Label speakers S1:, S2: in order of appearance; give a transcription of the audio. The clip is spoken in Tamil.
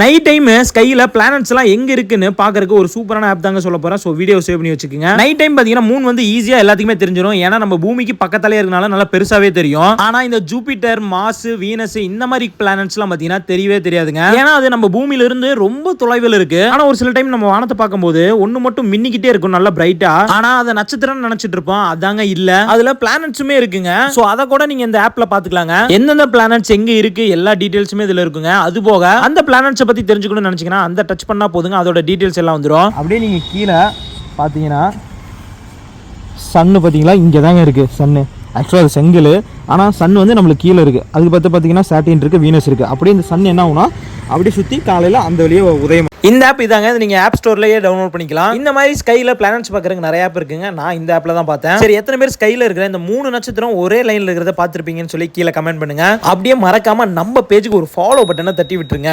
S1: நைட் டைம் ஸ்கையில் பிளானட்ஸ் எல்லாம் எங்க இருக்குன்னு பாக்குறதுக்கு ஒரு சூப்பரான ஆப் தாங்க சொல்ல போறேன். ஸோ வீடியோ சேவ் பண்ணி வச்சுக்கோங்க. நைட் டைம் பாத்தீங்கன்னா மூன் வந்து ஈஸியா எல்லாத்துக்குமே தெரிஞ்சிடும் ஏன்னா நம்ம பூமிக்கு பக்கத்தாலே இருக்கனால நல்லா பெருசாவே தெரியும். ஆனா இந்த ஜூபிட்டர் மாஸ் வீனஸ் இந்த மாதிரி பிளானட்ஸ் எல்லாம் பாத்தீங்கன்னா தெரியவே தெரியாதுங்க. ஏன்னா அது நம்ம பூமியில இருந்து ரொம்ப தொலைவில் இருக்கு. ஆனா ஒரு சில டைம் நம்ம வானத்தை பார்க்கும்போது ஒன்று மட்டும் மின்னிக்கிட்டே இருக்கும் நல்லா பிரைட்டா ஆனா அதை நட்சத்திரம் நினைச்சிட்டு இருப்போம். அதாங்க இல்ல. அதுல பிளானட்ஸுமே இருக்குங்க. ஸோ அதை கூட நீங்க இந்த ஆப்ல பாத்துக்கலாங்க. எந்தெந்த பிளானட்ஸ் எங்க இருக்கு எல்லா டீடைல்ஸுமே இதுல இருக்குங்க. அது போக அந்த பிளானட்ஸ் பத்தி தெரிஞ்சுக்கணும்னு நினைச்சீங்கன்னா அந்த டச் பண்ணா போதுங்க. அதோட டீடைல்ஸ் எல்லாம் வந்துரும். அப்படியே நீங்க கீழே பாத்தீங்கன்னா சன்னு பார்த்தீங்களா இங்கே தாங்க இருக்குது சன்னு ஆக்சுவலாக அது செங்கல். ஆனால் சன் வந்து நம்மளுக்கு கீழே இருக்குது அதுக்கு பார்த்து பார்த்தீங்கன்னா சாட்டின் இருக்குது வீனஸ் இருக்குது அப்படியே இந்த சன் என்ன ஆகும்னா அப்படியே சுற்றி காலையில் அந்த வழியே உதயம். இந்த ஆப் இதாங்க. இது நீங்கள் ஆப் ஸ்டோர்லேயே டவுன்லோட் பண்ணிக்கலாம். இந்த மாதிரி ஸ்கைல பிளானட்ஸ் பார்க்குறதுக்கு நிறைய ஆப் இருக்குங்க. நான் இந்த ஆப்பில் தான் பார்த்தேன். சரி எத்தனை பேர் ஸ்கைல இருக்கிற இந்த மூணு நட்சத்திரம் ஒரே லைனில் இருக்கிறத பார்த்துருப்பீங்கன்னு சொல்லி கீழே கமெண்ட் பண்ணுங்க. அப்படியே மறக்காம நம்ம பேஜுக்கு ஒரு ஃபாலோ பட்டனை தட்டி விட்டுருங்க.